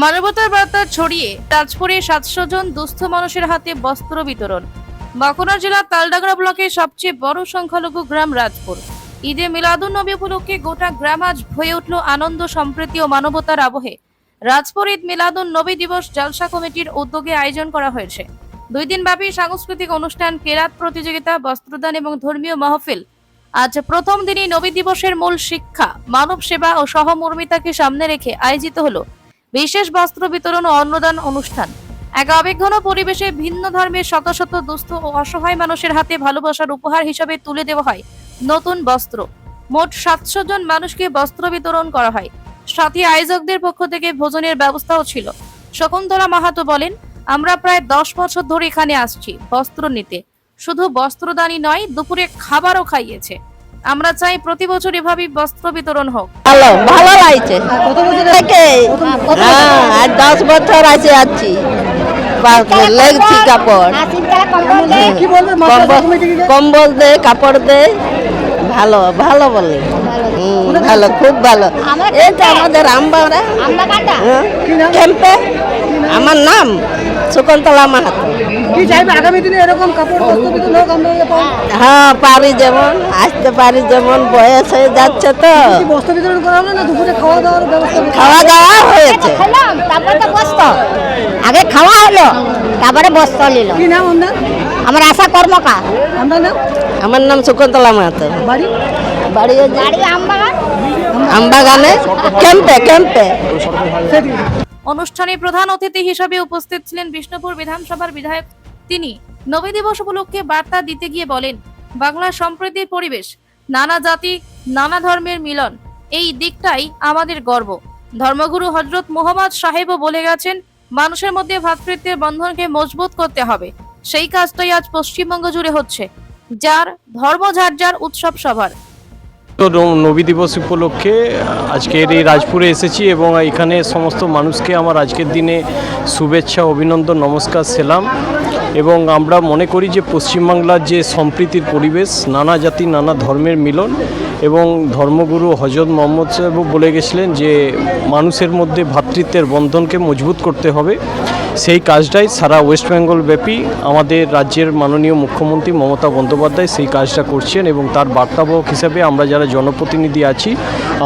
মানবতার বার্তা ছড়িয়ে তাজপুরে সাতশো জন দুস্থ মানুষের হাতে বস্ত্র বিতরণ। বাঁকুড়া জেলার তালডাগড়া ব্লকের সবচেয়ে বড় সংখ্যালঘু গ্রাম রাজপুর। ঈদে মিলাদুন নবী উপলক্ষে গোটা গ্রাম আজ হয়ে উঠল আনন্দ, সম্প্রীতি ও মানবতার আবহে। রাজপুর ঈদ মিলাদুন নবী দিবস জালসা কমিটির উদ্যোগে আয়োজন করা হয়েছে। দুই দিনব্যাপী সাংস্কৃতিক অনুষ্ঠান, কেরাত প্রতিযোগিতা, বস্ত্রদান এবং ধর্মীয় মাহফিল। আজ প্রথম দিনই নবী দিবসের মূল শিক্ষা, মানব সেবা ও সহমর্মিতাকে সামনে রেখে আয়োজিত হলো বিশেষ বস্ত্র বিতরণ ও অন্নদান অনুষ্ঠান। এক আবেগঘন পরিবেশে ভিন্ন ধর্মের শত শত দুস্থ ও অসহায় মানুষের হাতে ভালোবাসার উপহার হিসেবে তুলে দেওয়া হয় নতুন বস্ত্র। মোট সাতশো জন মানুষকে বস্ত্র বিতরণ করা হয়। সাথী আয়োজকদের পক্ষ থেকে ভোজনের ব্যবস্থাও ছিল। শকুন্তলা মাহাতো বলেন, আমরা প্রায় দশ বছর ধরে এখানে আসছি বস্ত্র নিতে। শুধু বস্ত্রদানই নয়, দুপুরে খাবারও খাইয়েছে। আমরা চাই প্রতি বছর এভাবেই বস্ত্র বিতরণ হোক। ভালো ভালো লাগছে। কত বছর থেকে হ্যাঁ আর দশ বছর আছে আছি। লেগছি কাপড়। কম্বল দে কাপড় দে। ভালো ভালো বলে। ভালো। খুব ভালো। এটা আমাদের আমবাড়া হ্যাঁ, ক্যাম্পে আমার নাম শকুন্তলা মাহাতো। কি চাইবে? আগামী দিনে এরকম কাপড় বস্ত্র বিতরণ আমরা হ্যাঁ পারি যেমন আসতে পারি যেমন বয়স হয়ে যাচ্ছে তো। বস্ত্র বিতরণ করা হলো না দুপুরে খাওয়া দাওয়ার ব্যবস্থা খাওয়া দাওয়া হয়েছে। তারপরে তো বস্ত্র আগে খাওয়া হলো তারপরে বস্ত্র নিল। কি নাম আপনার? আমার আশা কর্মকার। আপনার নাম? আমার নাম শকুন্তলা মাহাতো। বাড়ি? বাড়ি বাড়ি আমবাগান। আমবাগানে ক্যাম্পে ক্যাম্পে। অনুষ্ঠানে প্রধান অতিথি হিসেবে উপস্থিত ছিলেন বিষ্ণুপুর বিধানসভার বিধায়ক তিনি নবী দিবস উপলক্ষে বার্তা দিতে গিয়ে বলেন বাংলার সম্প্রীতির পরিবেশ, নানা জাতি, নানা ধর্মের মিলন, এই দিকটাই আমাদের গর্ব। ধর্মগুরু হজরত মোহাম্মদ সাহেবও বলে গেছেন, মানুষের মধ্যে ভ্রাতৃত্বের বন্ধনকে মজবুত করতে হবে। সেই কাজটাই আজ পশ্চিমবঙ্গ জুড়ে হচ্ছে, যার ধর্ম যার যার উৎসব সবার তো নবী দিবস উপলক্ষে আজকের এই রাজপুরে এসেছি এবং এখানে সমস্ত মানুষকে আমার আজকের দিনে শুভেচ্ছা, অভিনন্দন, নমস্কার, সেলাম। এবং আমরা মনে করি যে পশ্চিমবাংলার যে সম্প্রীতির পরিবেশ, নানা জাতি, নানা ধর্মের মিলন এবং ধর্মগুরু হজরত মোহাম্মদ সাহেবও বলে গেছিলেন যে মানুষের মধ্যে ভ্রাতৃত্বের বন্ধনকে মজবুত করতে হবে। সেই কাজটাই সারা ওয়েস্ট বেঙ্গল ব্যাপী আমাদের রাজ্যের মাননীয় মুখ্যমন্ত্রী মমতা বন্দ্যোপাধ্যায় সেই কাজটা করছেন এবং তার বার্তাবহক হিসাবে আমরা যারা জনপ্রতিনিধি আছি,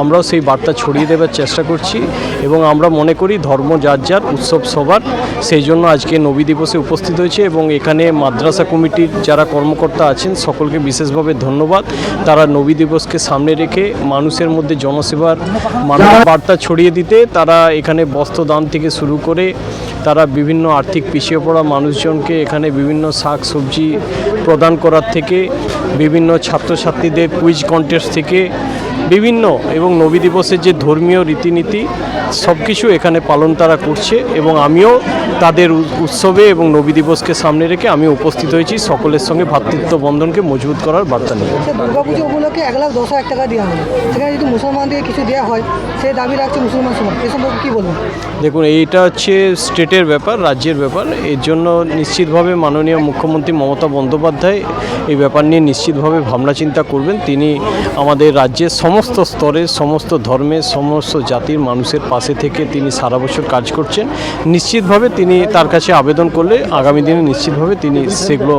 আমরাও সেই বার্তা ছড়িয়ে দেবার চেষ্টা করছি এবং আমরা মনে করি ধর্ম যার যার, উৎসব সবার, সেই জন্য আজকে নবী দিবসে উপস্থিত হয়েছে এবং এখানে মাদ্রাসা কমিটির যারা কর্মকর্তা আছেন, সকলকে বিশেষভাবে ধন্যবাদ। তারা নবী দিবসকে সামনে রেখে মানুষের মধ্যে জনসেবার বার্তা ছড়িয়ে দিতে তারা এখানে বস্ত্রদান থেকে শুরু করে তারা বিভিন্ন আর্থিক পিছিয়ে পড়া মানুষজনকে এখানে বিভিন্ন শাক সবজি প্রদান করার থেকে, বিভিন্ন ছাত্রছাত্রীদের কুইজ কন্টেস্ট থেকে বিভিন্ন এবং নবী দিবসের যে ধর্মীয় রীতিনীতি সব কিছু এখানে পালন তারা করছে এবং আমিও তাদের উৎসবে এবং নবী দিবসকে সামনে রেখে আমি উপস্থিত হয়েছি। সকলের সঙ্গে ভ্রাতৃত্ব বন্ধনকে মজবুত করার বার্তা নিয়ে। দুর্গাপুজো উপলক্ষে এক লাখ দশ হাজার টাকা দেওয়া হলো। সেখানে যদি মুসলমানদের কিছু দেওয়া হয় সেই দাবি রাখছে মুসলমান সমাজ। এ সম্পর্কে কী বলবেন? দেখুন এইটা হচ্ছে স্টেটের ব্যাপার রাজ্যের ব্যাপার। এর জন্য নিশ্চিতভাবে মাননীয় মুখ্যমন্ত্রী মমতা বন্দ্যোপাধ্যায় এই ব্যাপার নিয়ে নিশ্চিতভাবে ভাবনা চিন্তা করবেন। তিনি আমাদের রাজ্যের সমস্ত স্তরের সমস্ত ধর্মের সমস্ত জাতির মানুষের পাশে থেকে তিনি সারা বছর কাজ করছেন। নিশ্চিতভাবে তিনি তার কাছে আবেদন করলে আগামী দিনে নিশ্চিতভাবে তিনি সেগুলো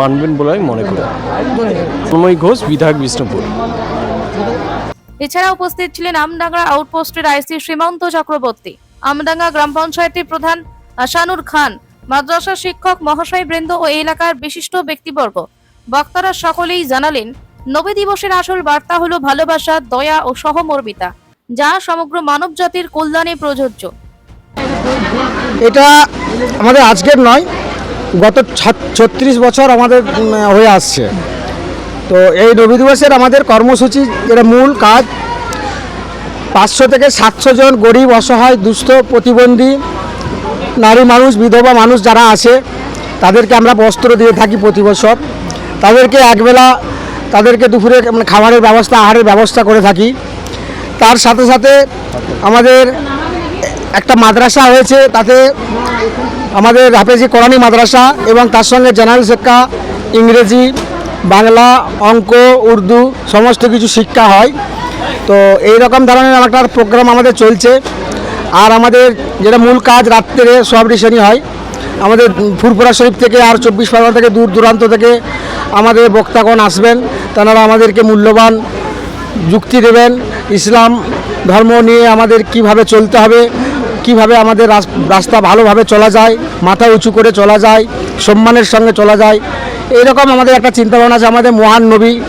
মানবেন বলে আমি মনে করি। তন্ময় ঘোষ, বিধায়ক বিষ্ণুপুর। এছাড়া উপস্থিত ছিলেন আমডাঙ্গা আউটপোস্টের আইসি সীমান্ত চক্রবর্তী, আমডাঙ্গা গ্রাম পঞ্চায়েতের প্রধান আসানুর খান, মাদ্রাসা শিক্ষক মহাশয় বৃন্দ ও এলাকার বিশিষ্ট ব্যক্তিবর্গ। বক্তারা সকলেই জানালেন নবী দিবসের আসল বার্তা হলো ভালোবাসা, দয়া ও সহমর্মিতা, যা সমগ্র মানব জাতির কল্যাণে প্রযোজ্য। এটা আমাদের আজকের নয়, গত ছত্রিশ বছর আমাদের হয়ে আসছে। তো এই রবি দিবসের আমাদের কর্মসূচি যেটা মূল কাজ, পাঁচশো থেকে সাতশো জন গরিব, অসহায়, দুস্থ, প্রতিবন্ধী, নারী মানুষ, বিধবা মানুষ যারা আছে, তাদেরকে আমরা বস্ত্র দিয়ে থাকি প্রতি বছর। তাদেরকে একবেলা তাদেরকে দুপুরে মানে খাবারের ব্যবস্থা, আহারের ব্যবস্থা করে থাকি। তার সাথে সাথে আমাদের একটা মাদ্রাসা হয়েছে, তাতে আমাদের হাফেজি কোরআনী মাদ্রাসা এবং তার সঙ্গে জেনারেল শিক্ষা, ইংরেজি, বাংলা, অঙ্ক, উর্দু সমস্ত কিছু শিক্ষা হয়। তো এই রকম ধরনের একটা প্রোগ্রাম আমাদের চলছে। আর আমাদের যেটা মূল কাজ রাত্রে সব সোয়াবডিশনই হয়। আমাদের ফুরপুরা শরীফ থেকে আর চব্বিশ পরগনা থেকে দূর দূরান্ত থেকে আমাদের বক্তাগণ আসবেন, তারা আমাদেরকে মূল্যবান যুক্তি দেবেন। ইসলাম ধর্ম নিয়ে আমাদের কীভাবে চলতে হবে, কীভাবে আমাদের রাস- রাস্তা ভালোভাবে চলা যায়, মাথা উঁচু করে চলা যায়, সম্মানের সঙ্গে চলা যায় এইরকম আমাদের একটা চিন্তাভাবনা আছে। আমাদের মহান নবী,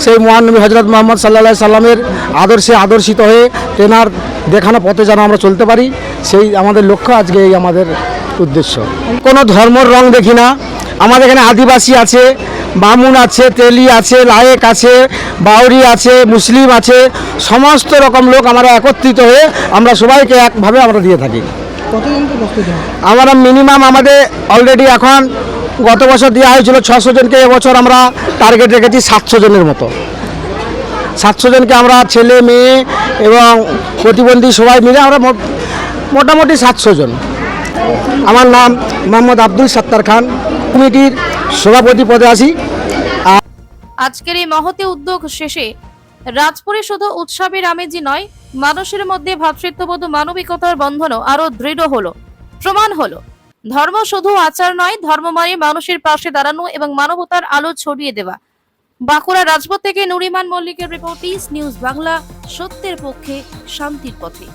সেই মহান নবী হজরত মোহাম্মদ সাল্লা সাল্লামের আদর্শে আদর্শিত হয়ে তেনার দেখানো পথে যেন আমরা চলতে পারি, সেই আমাদের লক্ষ্য আজকে এই আমাদের উদ্দেশ্য। কোনো ধর্মর রং দেখি না। আমাদের এখানে আদিবাসী আছে বামুন আছে তেলি আছে লায়েক আছে বাউরি আছে মুসলিম আছে সমস্ত রকম লোক আমরা একত্রিত হয়ে আমরা সবাইকে একভাবে আমরা দিয়ে থাকি? আমরা মিনিমাম আমাদের অলরেডি এখন গত বছর দেওয়া হয়েছিল ছশো জনকে এবছর আমরা টার্গেট রেখেছি সাতশো জনের মতো। সাতশো জনকে আমরা ছেলে মেয়ে এবং প্রতিবন্ধী সবাই মিলে আমরা মোটামুটি সাতশো জন। আমার নাম মোহাম্মদ আব্দুল সাত্তার খান। কমিটির সভাপতি পদে আছি। আজকের এই মহতি উদ্যোগ শেষে রাজপুরে শুধু উৎসবের আমেজই নয়, মানুষের মধ্যে ভ্রাতৃত্ববোধ মানবিকতার বন্ধনও আরও দৃঢ় হলো, প্রমাণ হলো। ধর্ম শুধু আচার নয়, ধর্ম মানে মানুষের পাশে দাঁড়ানো এবং মানবতার আলো ছড়িয়ে দেওয়া। বাঁকুড়া রাজপথ থেকে নুরিমান মল্লিকের রিপোর্ট ইস নিউজ বাংলা, সত্যের পক্ষে, শান্তির পথে।